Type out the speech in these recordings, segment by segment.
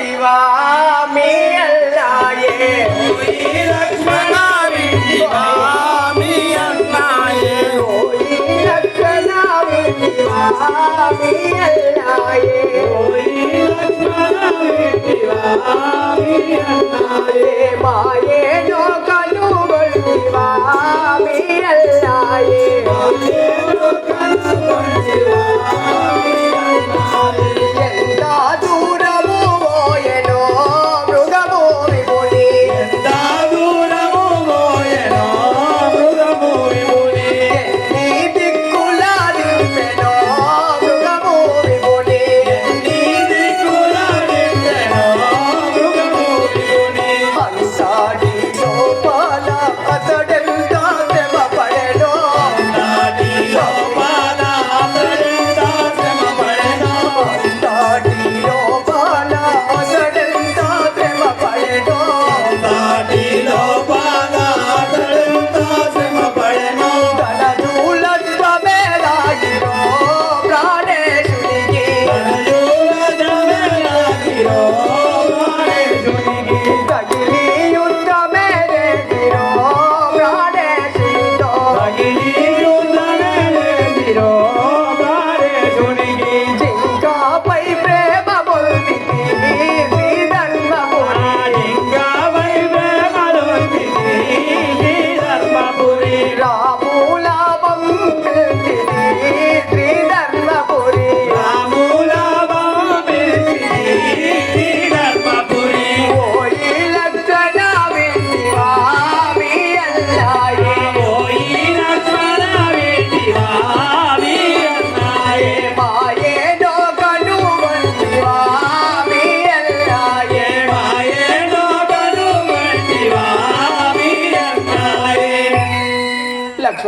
వింటివా మీ అల్లాయే ఈ లక్ష్మణ వింటివా మీ అన్నాయే ఓయి లక్షణ వింటివా మీ అల్లాయే ఈ లక్ష్మణ వింటివా మీ అన్నాయే మాయే నో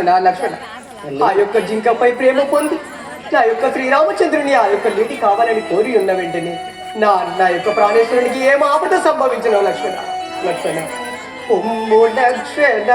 లక్ష్మణ లక్ష్మణ ఆ యొక్క జింకపై ప్రేమ పొంది నా యొక్క శ్రీరామచంద్రుని ఆ యొక్క నీటి కావాలని కోరి ఉన్న వెంటనే నా నా యొక్క ప్రాణేశ్వరునికి ఏం ఆపద సంభవించిన లక్ష్మణ లక్ష్మణ పొమ్ము లక్షణ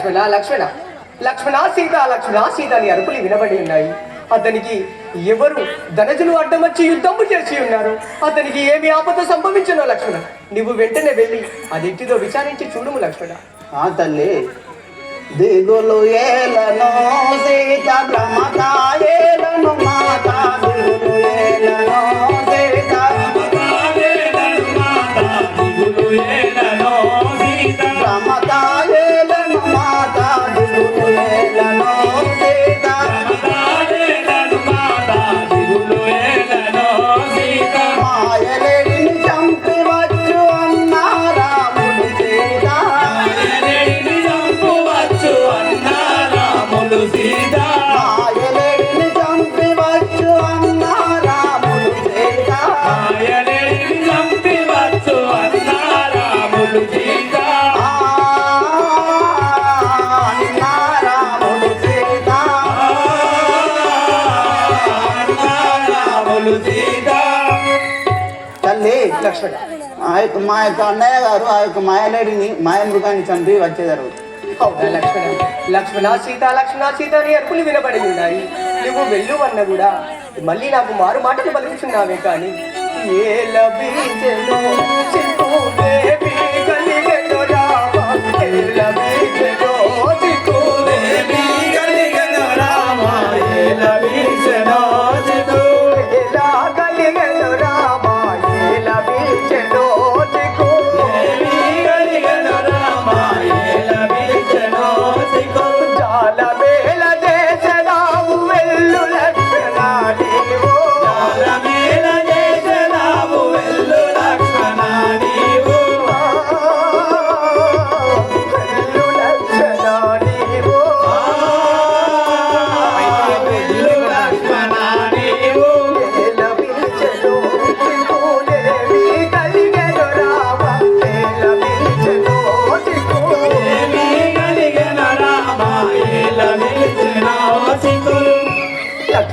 లక్ష్మణ లక్ష్మణ. లక్ష్మణ సీత లక్ష్మణ సీత అని అరుపులు వినబడి ఉన్నాయి. అతనికి ఎవరు ధనజులు అడ్డమచ్చి యుద్ధము చేసి ఉన్నారు? అతనికి ఏమి ఆపద సంభవించను లక్ష్మణ? నువ్వు వెంటనే వెళ్ళి అదింటిదో విచారించి చూడుము లక్ష్మణ. ఆ తల్లి దిగులు ఏలను సీత భ్రమతాయేలను మాతా దిగులు తల్లి లక్ష్మణ. ఆ యొక్క మా యొక్క అన్నయ్య గారు ఆ యొక్క మాయలేడిని మాయ మృగాన్ని చంపి వచ్చేదారు లక్ష్మణ? లక్ష్మణ సీత లక్ష్మణ సీత అని అరుపులు వినబడి ఉన్నాయి. నువ్వు వెళ్ళు అన్న కూడా. మళ్ళీ నాకు మారు మాటలు పలుకుతున్నావే కానీ ఏ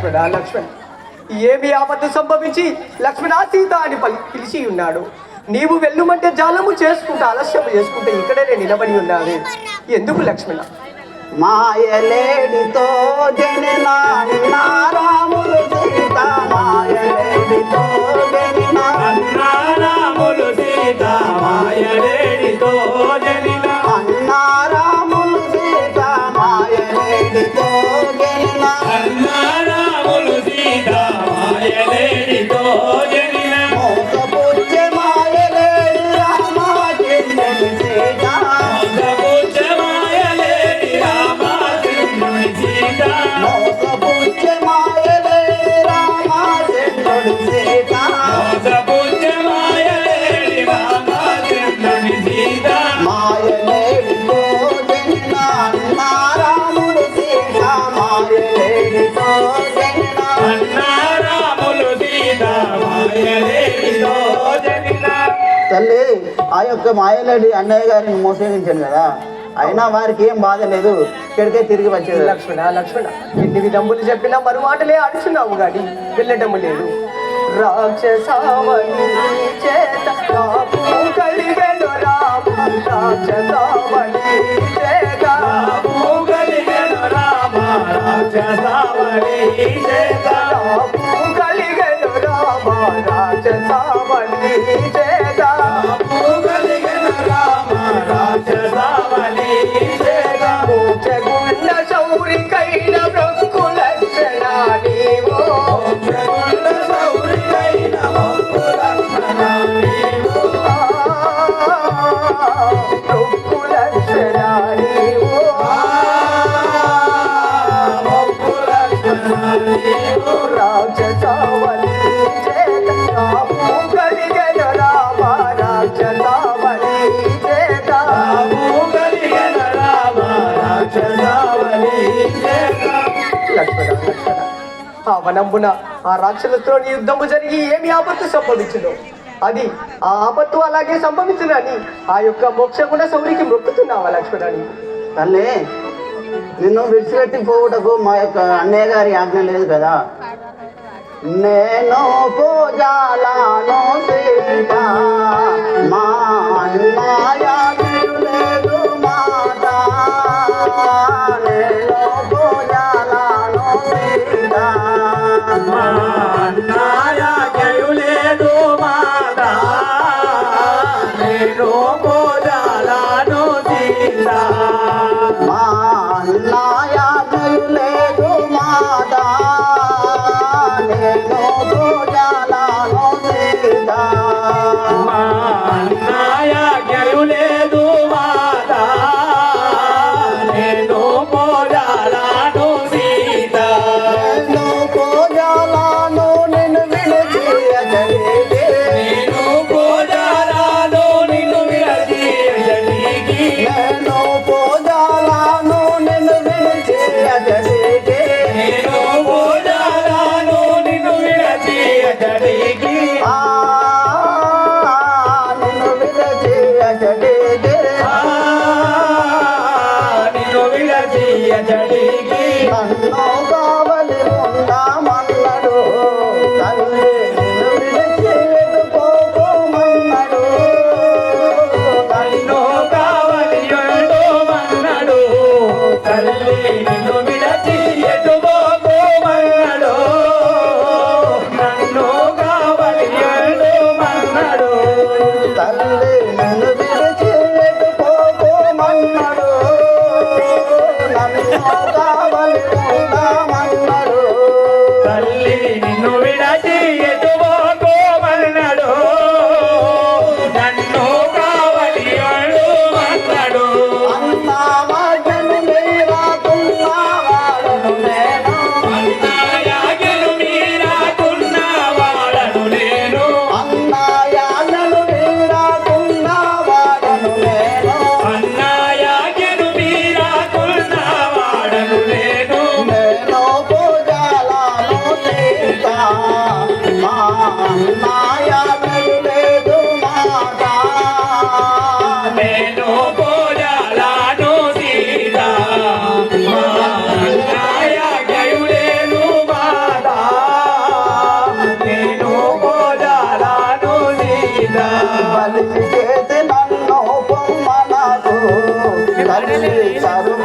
లక్ష్మణ. లక్ష్మణ ఏమి ఆపత్తు సంభవించి లక్ష్మణ సీత అని పలి పిలిచి ఉన్నాడు. నీవు వెళ్ళుమంటే జాలము చేసుకుంటా ఆలస్యం చేసుకుంటే ఇక్కడే నేను నిలబడి ఉన్నాను ఎందుకు లక్ష్మణ? మాయలేడితో జనిన రాములు సీత మాయలేడితో జనిన అన్నారాములు సీత మాయలేడితో జనిన అన్నారాములు సీత మాయలేడితో ఆ యొక్క మాయలడి అన్నయ్య గారిని మోసగించాను కదా. అయినా వారికి ఏం బాధ లేదు. ఇక్కడికే తిరిగి వచ్చేది. లక్ష్మణ లక్ష్మణ ఎన్ని విధములు చెప్పినా మరు మాటలే అడుచున్నావు గాని వెళ్ళటము లేదు. రాక్షసావళి చేత కాపు కలిగెను చేత మూగలిగెను రామ. చేత వనంబున ఆ రాక్షసులతో యుద్ధము జరిగి ఏమి ఆపత్తు సంభవించిందో అది ఆ ఆపత్తు అలాగే సంభవించునని ఆ యొక్క మోక్షగుణ సౌరికి మొక్కుతున్నావా లక్ష్మణాన్ని తల్లి నిన్ను విడిచిపెట్టి పోవుటకు మా యొక్క అన్నయ్య గారి ఆజ్ఞ లేదు కదా? నేను పూజాలను సీత మా అన్నయ్య அடிக்கிறான் తల్లి చేతి నన్ను పొమ్మనకు తల్లి చదువు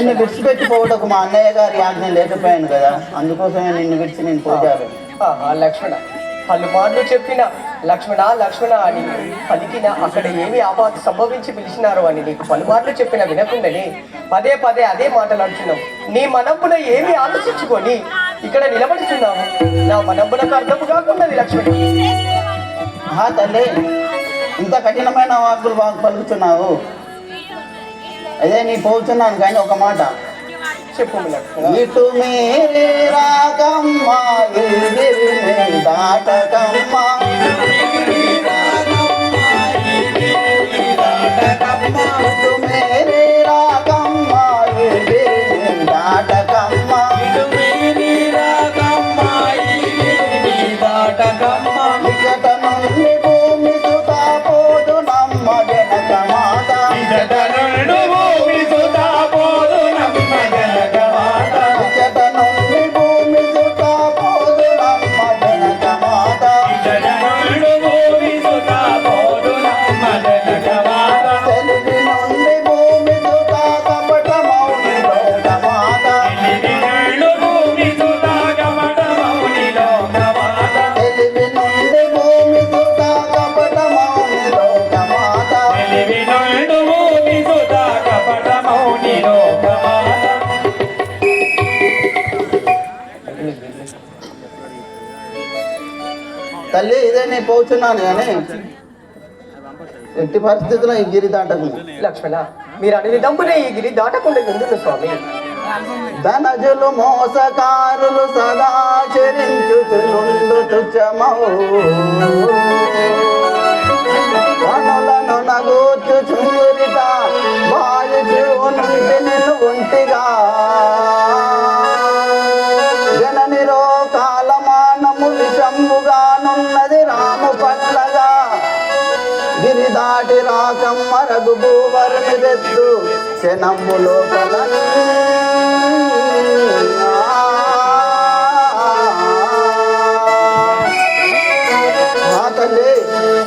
నిన్ను విడిచిపెట్టిపోవటకు మా అన్నయ్య గారి ఆజ్ఞ లేకపోయాను కదా. అందుకోసమే నిన్ను విడిచి నేను పోజారు ఆహా, లక్ష్మణ పలుమార్లు చెప్పిన లక్ష్మణ లక్ష్మణ అని పలికిన అక్కడ ఏమి ఆపాత సంభవించి పిలిచినారు అని నీకు పలుమార్లు చెప్పిన వినకుండానే పదే పదే అదే మాటలాడుతున్నావు నీ మనబ్బున ఏమి ఆలోచించుకొని ఇక్కడ నిలబడుతున్నావు నా మనబ్బునకు అర్థము కాకున్నది లక్ష్మణ. ఆ తల్లి ఇంత కఠినమైన వాక్కులు బాగా పలుకుతున్నావు. అదే నీ పోతున్నాను కానీ ఒక మాట. చెప్పు ఇటు మీరే రాకమ్మ దాటకమ్మ. తల్లి ఇదే నేను పోతున్నాను కానీ ఎట్టి పరిస్థితుల్లో ఈ గిరి దాటకు లక్ష్మణ మీరు అనే విధంపునే ఈ గిరి దాటకుండా ఎందుకు స్వామి? ధనజులు మోసకారులు సదా చరించుచునుండు తుచ్చమౌ కనులను నగూర్చు నిన్ను ఒంటిగా. జననిరో కాలమానము విషంబుగానున్నది రఘు భూవరుని తెత్తు శనంబు లోపల ఆ తల్లి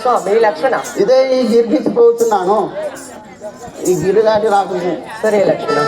స్వామి లక్ష్మణ ఇదే ఈ గిరిగిచ్చిపోతున్నాను. ఈ గిరి దాటి రాకుండా సరే లక్ష్మణ